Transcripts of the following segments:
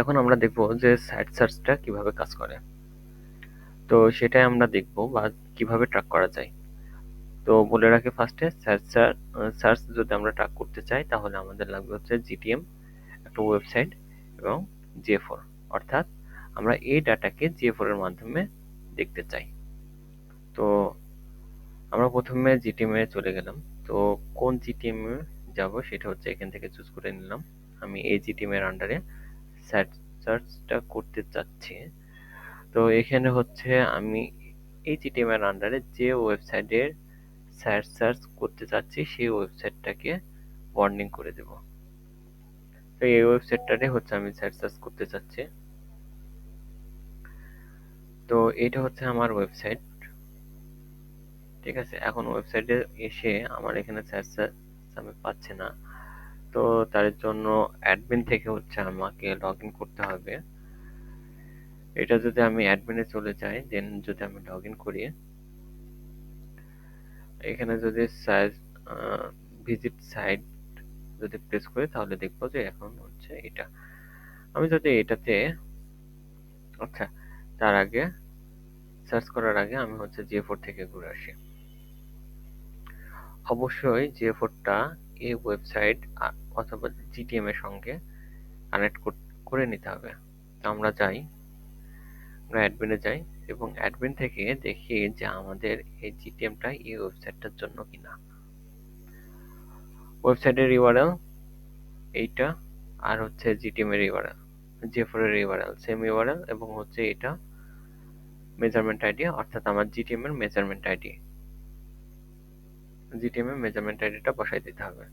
এখন আমরা দেখব যে সাইট সার্চটা কীভাবে কাজ করে। তো সেটাই আমরা দেখব বা কীভাবে ট্র্যাক করা যায়। তো বলে রাখি ফার্স্টে সার্চ সার্চ যদি আমরা ট্র্যাক করতে চাই, তাহলে আমাদের লাগবে হচ্ছে জিটিএম একটা ওয়েবসাইট এবং জে ফোর অর্থাৎ আমরা এই ডাটাকে জে ফোরের মাধ্যমে দেখতে চাই। তো আমরা প্রথমে জিটিএম এ চলে গেলাম। তো কোন জিটিএম যাব সেটা হচ্ছে এখান থেকে চুজ করে নিলাম। আমি এই জিটিএম এর আন্ডারে সার্চটা করতে চাচ্ছি। তো এখানে হচ্ছে আমি এই জিটিএম এর আন্ডারে যে ওয়েবসাইটের সার্চ সার্চ করতে চাচ্ছি, সেই ওয়েবসাইটটাকে ওয়ার্নিং করে দেব। তো এই ওয়েবসাইটটাতে হচ্ছে আমি সার্চ সার্চ করতে চাচ্ছি। তো এটা হচ্ছে আমার ওয়েবসাইট ঠিক আছে? এখন ওয়েবসাইটে এসে আমার এখানে সার্চ আমি পাচ্ছি না। তো তার জন্য অ্যাডমিন থেকে হচ্ছে আমাকে লগ ইন করতে হবে। এটা যদি আমি অ্যাডমিনে চলে যাই দেন যদি আমি লগ ইন করি, এখানে যদি সাইজ ভিজিট সাইট যদি প্রেস করি, তাহলে দেখব যে এখন হচ্ছে এটা। আমি যদি এটাতে আচ্ছা তার আগে সার্চ করার আগে আমি হচ্ছে জে ফোর থেকে ঘুরে আসি। অবশ্যই জে ফোরটা এই ওয়েবসাইট অথবা জিটিএম এর সঙ্গে কানেক্ট করে নিতে হবে। তো আমরা যাই, আমরা অ্যাডমিনে যাই এবং অ্যাডমিন থেকে দেখি যে আমাদের এই জিটিএমটা এই ওয়েবসাইটটার জন্য কিনা। ওয়েবসাইটের ইউআরএল এইটা আর হচ্ছে জিটিএম এর ইউআরএল জে ফোর এর ইউআরএল সেম ইউআরএল এবং হচ্ছে এটা মেজারমেন্ট আইডি অর্থাৎ আমার জিটিএম এর মেজারমেন্ট আইডি জিটিএম এর মেজারমেন্ট আইডিটা বসাই দিতে হবে।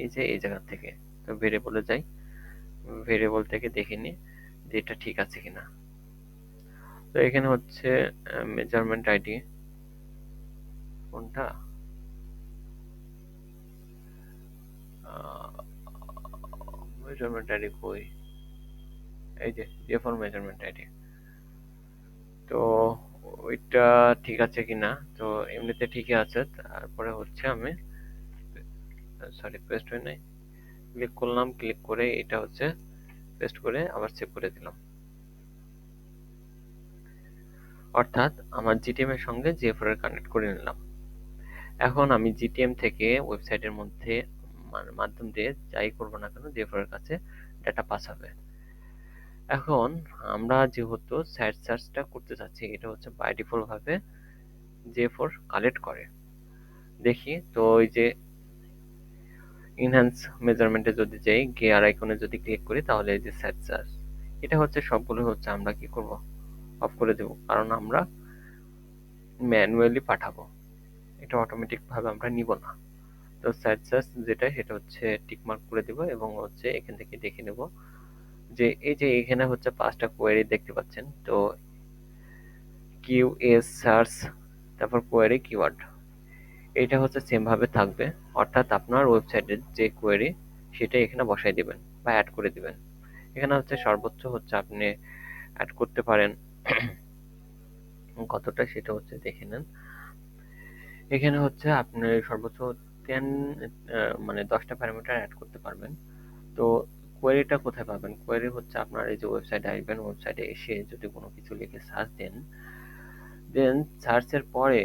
এই যে, এই জায়গা থেকে। তো ভেরিয়েবলে যাই। ভেরিয়েবল থেকে দেখে নিই যে এটা ঠিক আছে কিনা। তো এখানে হচ্ছে মেজারমেন্ট আইডি কোনটা? মেজারমেন্ট আইডি কই? এই যে জে ফর মেজারমেন্ট আইডি তো ওইটা ঠিক আছে কিনা? তো এমনিতে ঠিকই আছে। তারপরে হচ্ছে আমি সরি পেস্ট হয় নাই। ক্লিক করলাম ক্লিক করে এটা হচ্ছে পেস্ট করে আবার সেভ করে দিলাম। অর্থাৎ আমার জিটিএম এর সঙ্গে জিএফআর কানেক্ট করে নিলাম। এখন আমি জিটিএম থেকে ওয়েবসাইটের মধ্যে মাধ্যম দিয়ে যাই করব না কেন জিএফআর এর কাছে ডাটা পাস হবে। এখন আমরা যেহেতু সাইট সার্চটা করতে চাচ্ছি, এটা হচ্ছে বাই ডিফল্ট ভাবে জে ফোর কালেক্ট করে। দেখি, তো ওই যে ইনহ্যান্স মেজারমেন্টে যদি যাই গিয়ার আইকনে যদি ক্লিক করি, তাহলে এই যে সাইট সার্চ এটা হচ্ছে সবগুলো হচ্ছে আমরা কি করব? অফ করে দেব। কারণ আমরা ম্যানুয়ালি পাঠাবো। এটা অটোমেটিক ভাবে আমরা নিব না। তো সাইট সার্চ যেটা, সেটা হচ্ছে টিকমার্ক করে দেব এবং হচ্ছে এখান থেকে দেখে নেব যে এই যে এখানে হচ্ছে পাঁচটা কোয়েরি দেখতে পাচ্ছেন। তো কিউ এস সার্চ তারপর কোয়েরি কিওয়ার্ড এটা হচ্ছে সেম ভাবে থাকবে। অর্থাৎ আপনার ওয়েবসাইটের যে কোয়েরি সেটা এখানে বসাই দিবেন বা অ্যাড করে দিবেন। এখানে হচ্ছে সর্বোচ্চ হচ্ছে আপনি অ্যাড করতে পারেন। কতটা সেটা হচ্ছে দেখে নেন। এখানে হচ্ছে আপনি সর্বোচ্চ টেন মানে দশটা প্যারামিটার অ্যাড করতে পারবেন। তো কোয়েরিটা কোথায় পাবেন? কোয়েরি হচ্ছে আপনার এই যে ওয়েবসাইটে আসবেন ওয়েবসাইটে এসে যদি কোনো কিছু লিখে সার্চ দেন দেন সার্চের পরে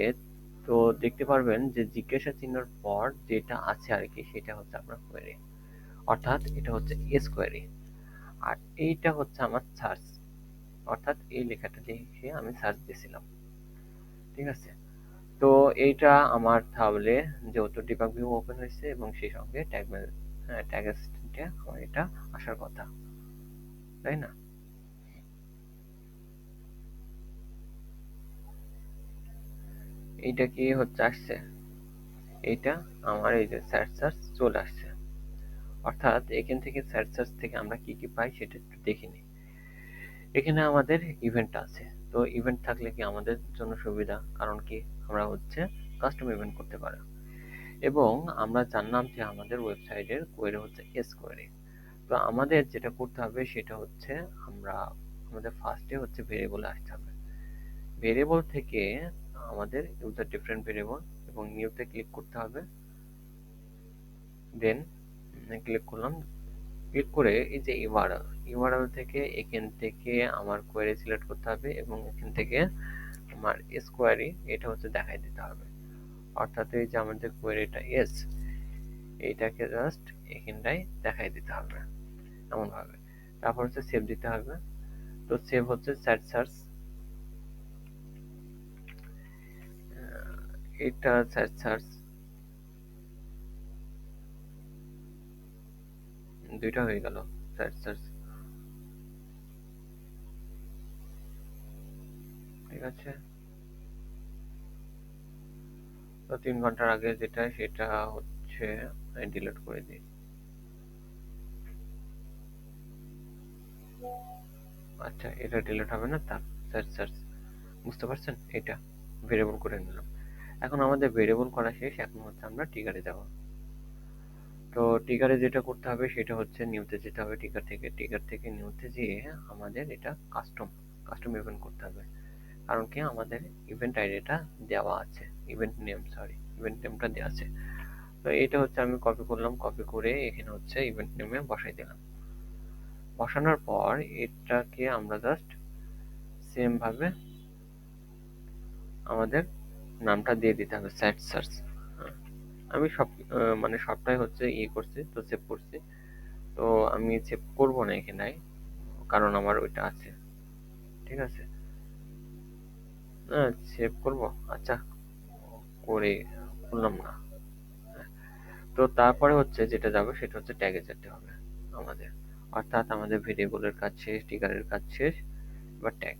তো দেখতে পারবেন যে জিজ্ঞাসা চিহ্নর পর যেটা আছে আর কি, সেটা হচ্ছে আপনার কোয়েরি অর্থাৎ এটা হচ্ছে এস কোয়েরি আর এইটা হচ্ছে আমার সার্চ অর্থাৎ এই লেখাটা লিখে আমি সার্চ দিয়েছিলাম। ঠিক আছে? তো এইটা আমার তাহলে যেহেতু ডিবাগ ভিউ ওপেন হয়েছে এবং সেই সঙ্গে ট্যাগ ট্যাগ আমার এটা আসার কথা। তাই না? এইটা কি হচ্ছে, আসছে। এইটা আমার এই যে সার্চ সার্চ চলে আসছে। অর্থাৎ এখান থেকে সার্চ সার্চ থেকে আমরা কি কি পাই সেটা একটু দেখে নিই এখানে আমাদের ইভেন্ট আছে। তো ইভেন্ট থাকলে কি আমাদের জন্য সুবিধা? কারণ কি আমরা হচ্ছে কাস্টম ইভেন্ট করতে পারি। এবং আমরা জানলাম যে আমাদের ওয়েবসাইটের কোয়েরি হচ্ছে এস কোয়েরি তো আমাদের যেটা করতে হবে সেটা হচ্ছে আমরা আমাদের ফার্স্টে হচ্ছে ভেরিয়েবলে আসতে হবে। ভেরিয়েবল থেকে আমাদের ইউজার ডিফারেন্ট ভেরিয়েবল এবং নিউতে ক্লিক করতে হবে। দেন ক্লিক করলাম। ক্লিক করে এই যে ইউআরএল ইউআরএল থেকে এখান থেকে আমার কোয়েরি সিলেক্ট করতে হবে এবং এখান থেকে আমার এস কোয়ারি এটা হচ্ছে দেখাই দিতে হবে। অর্থাৎ এই যে আমাদের কোয়েরিটা এস এইটাকে জাস্ট এখানটাই দেখাই দিতে হবে। এমনভাবে। তারপর হচ্ছে সেভ দিতে হবে। তো সেভ হচ্ছে স্যাট সার্চ এটা সার্চ দুইটা হয়ে গেল। স্যাট সার্চ ঠিক আছে। তো তিন ঘণ্টার আগে যেটা, সেটা হচ্ছে আমি ডিলিট করে দিই। আচ্ছা এটা ডিলিট হবে না? তা সার্চ সার্চ বুঝতে পারছেন? এটা ভেরিয়েবল করে নিলাম। এখন আমাদের ভেরিয়েবল করা শেষ, এখন হচ্ছে আমরা টিকারে যাব। তো টিকারে যেটা করতে হবে সেটা হচ্ছে নিউতে যেতে হবে টিকার থেকে টিকার থেকে নিউতে যেয়ে আমাদের এটা কাস্টম কাস্টম ইভেন্ট করতে হবে। কারণ কি? আমাদের ইভেন্ট আইডিটা দেওয়া আছে ইভেন্ট নেম সরি ইভেন্ট নেমটা দেওয়া আছে। তো এটা হচ্ছে আমি কপি করলাম কপি করে এখানে হচ্ছে ইভেন্ট নেমে বসাই দিলাম। বসানোর পর এটাকে আমরা জাস্ট সেম ভাবে আমাদের নামটা দিয়ে দিতে হবে সাইট সার্চ আমি সব মানে সবটাই হচ্ছে ইয়ে করছি, তো সেভ করছি। তো আমি সেভ করব না এখানে কারণ আমার ওইটা আছে। ঠিক আছে? হ্যাঁ সেভ করব। আচ্ছা করে করলাম না। তো তারপরে হচ্ছে যেটা যাবে, সেটা হচ্ছে ট্যাগে যেতে হবে আমাদের। অর্থাৎ আমাদের ভেরিয়েবলের কাজ শেষ টিকারের কাজ শেষ বা ট্যাগ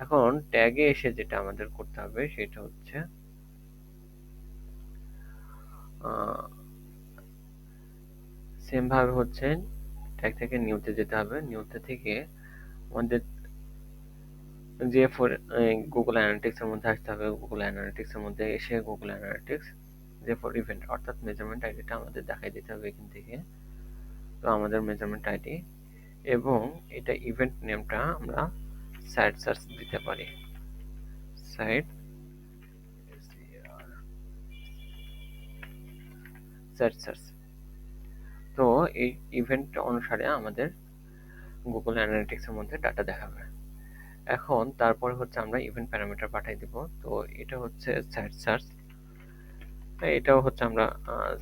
এখন ট্যাগে এসে যেটা আমাদের করতে হবে সেটা হচ্ছে সেম ভাবে হচ্ছে ট্যাগ থেকে নিউতে যেতে হবে। নিউতে থেকে আমাদের যে ফর গুগল অ্যানালিটিক্স এর মধ্যে আসতে হবে। গুগল অ্যানালিটিক্স এর মধ্যে এসে গুগল অ্যানালিটিক্স যে ফর ইভেন্ট অর্থাৎ মেজারমেন্ট আইডিটা আমাদের দেখাই দিতে হবে এখান থেকে। তো আমাদের মেজারমেন্ট আইডি এবং এটা ইভেন্ট নেমটা আমরা সাইট সার্চ দিতে পারি। সাইট সার্চ তো এই ইভেন্ট অনুসারে আমাদের গুগল অ্যানালিটিক্স এর মধ্যে ডাটা দেখাবে। এখন তারপরে হচ্ছে আমরা ইভেন্ট প্যারামিটার পাঠাই দিব। তো এটা হচ্ছে সাইট সার্চ এটাও হচ্ছে আমরা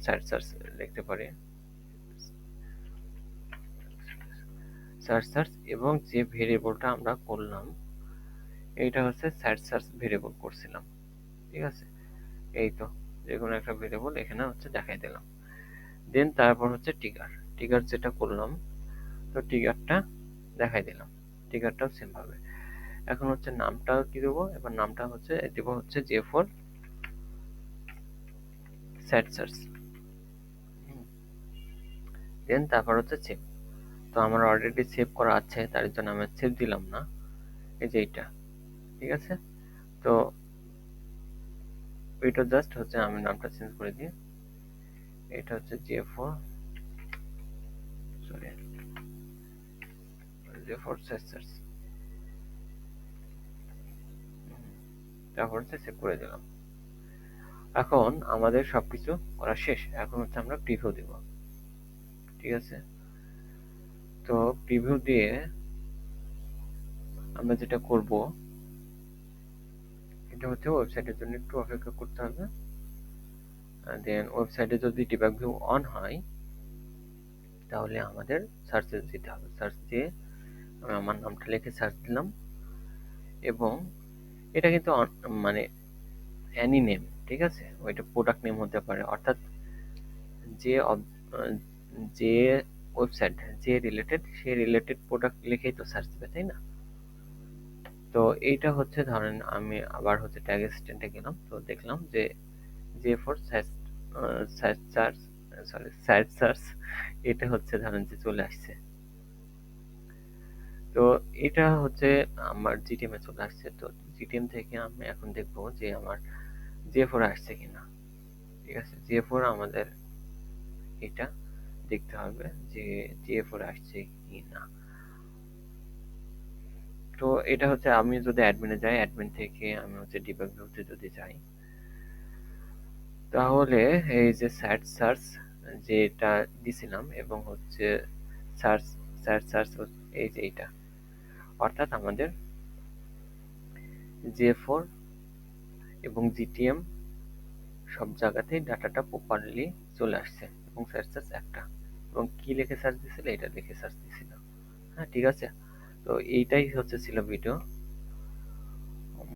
সাইট সার্চ লিখতে পারি। সার্চ সার্চ এবং যে ভেরিয়েবলটা আমরা করলাম, এইটা হচ্ছে সার্চ সার্চ ভেরিয়েবল করছিলাম। ঠিক আছে? এই তো যে কোনো একটা ভেরিয়েবল এখানে হচ্ছে দেখাই দিলাম। দেন তারপর হচ্ছে টিগার টিগার যেটা করলাম, তো টিগারটা দেখাই দিলাম। টিগারটাও সেম ভাবে এখন হচ্ছে নামটা কি দেবো? এবার নামটা হচ্ছে, দেব হচ্ছে জে ফোর সেট সার্চ দেন তারপর হচ্ছে সেভ তো আমার অলরেডি সেভ করা আছে, তার জন্য আমি সেভ দিলাম না। এই যে এইটা, ঠিক আছে? তো এটা জাস্ট হচ্ছে আমি নামটা চেঞ্জ করে দিই। এটা হচ্ছে J four sorry J four সেসার্স তারপর সেভ করে দিলাম। এখন আমাদের সবকিছু করা শেষ। এখন হচ্ছে আমরা প্রিভিউ দিব। ঠিক আছে? তো প্রিভিউ দিয়ে আমরা যেটা করব, এটা হচ্ছে ওয়েবসাইটের জন্য একটু অপেক্ষা করতে হবে। দেন ওয়েবসাইটে যদি ডিবাগ ভিউ অন হয়, তাহলে আমাদের সার্চে দিতে হবে। সার্চ দিয়ে আমি আমার নামটা লিখে সার্চ দিলাম এবং এটা কিন্তু মানে অ্যানি নেম ঠিক আছে? ওইটা প্রোডাক্ট নেম হতে পারে। অর্থাৎ যে যে ওয়েবসাইট যে রিলেটেড সেই রিলেটেড প্রোডাক্ট লিখেই তো সার্চ দেবে, তাই না? তো এইটা হচ্ছে ধরেন আমি আবার হচ্ছে ট্যাগ অ্যাসিস্ট্যান্টে গেলাম, তো দেখলাম যে যে for search search sorry search search এটা হচ্ছে ধরেন যে চলে আসছে। তো এটা হচ্ছে আমার জিটিএম এ চলে আসছে, তো জিটিএম থেকে আমি এখন দেখব যে আমার জে ফোর আসছে কিনা। ঠিক আছে? জে ফোর আমাদের এটা দেখতে হবে যে জে ফোর আসছে কিনা। তো এটা হচ্ছে আমি যদি অ্যাডমিনে যাই অ্যাডমিন থেকে আমি হচ্ছে ডিবাগ ভিউতে যদি যাই তাহলে এই যে স্যাট সার্চ যেটা দিছিলাম এবং হচ্ছে সার্চ সার্চ সার্চ এই যে এইটা। অর্থাৎ আমাদের জে ফোর এবং জিটিএম সব জায়গাতেই ডাটাটা প্রপারলি চলে আসছে এবং সার্চ সার্চ একটা। এবং কি লিখে সার্চ দিছিল, এটা লিখে সার্চ দিছিল। হ্যাঁ ঠিক আছে। তো এইটাই হচ্ছে ছিল ভিডিও